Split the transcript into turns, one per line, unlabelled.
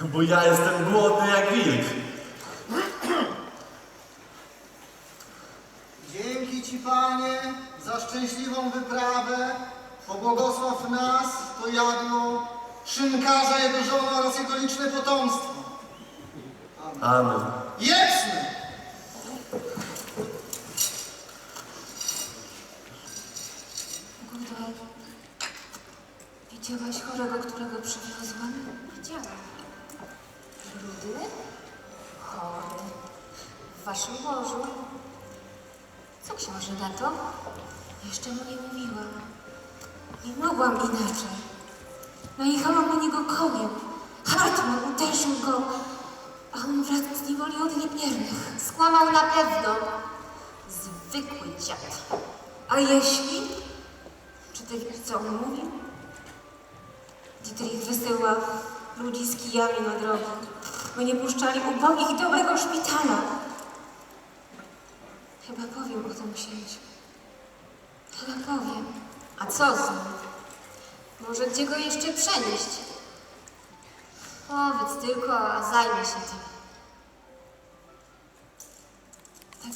Bo ja jestem głodny jak wilk. Dzięki Ci, Panie, za szczęśliwą wyprawę. Pobłogosław nas, to jadło, szynkarza, jego żona, oraz jego liczne potomstwo.
Amen.
Jedzmy!
Gudol, widziałaś chorego, którego przywiozłam?
Widziałam. Rudy? Chory. W waszym łożu. Co książę na to?
Jeszcze mu nie mówiłam. Nie mogłam inaczej. Najechałam na niego koniem. Hartman uderzył go, a on wraca z niewoli od niewiernych.
Skłamał na pewno. Zwykły dziad.
A jeśli? Czy ty wiesz, co on mówi? Dietrich wysyła ludzi z kijami na drogi, by nie puszczali ubogich do mego szpitala. Chyba powiem o tym księciu. Chyba powiem.
A co z nim? Może gdzie go jeszcze przenieść? Powiedz tylko, a zajmę się tym.
Tak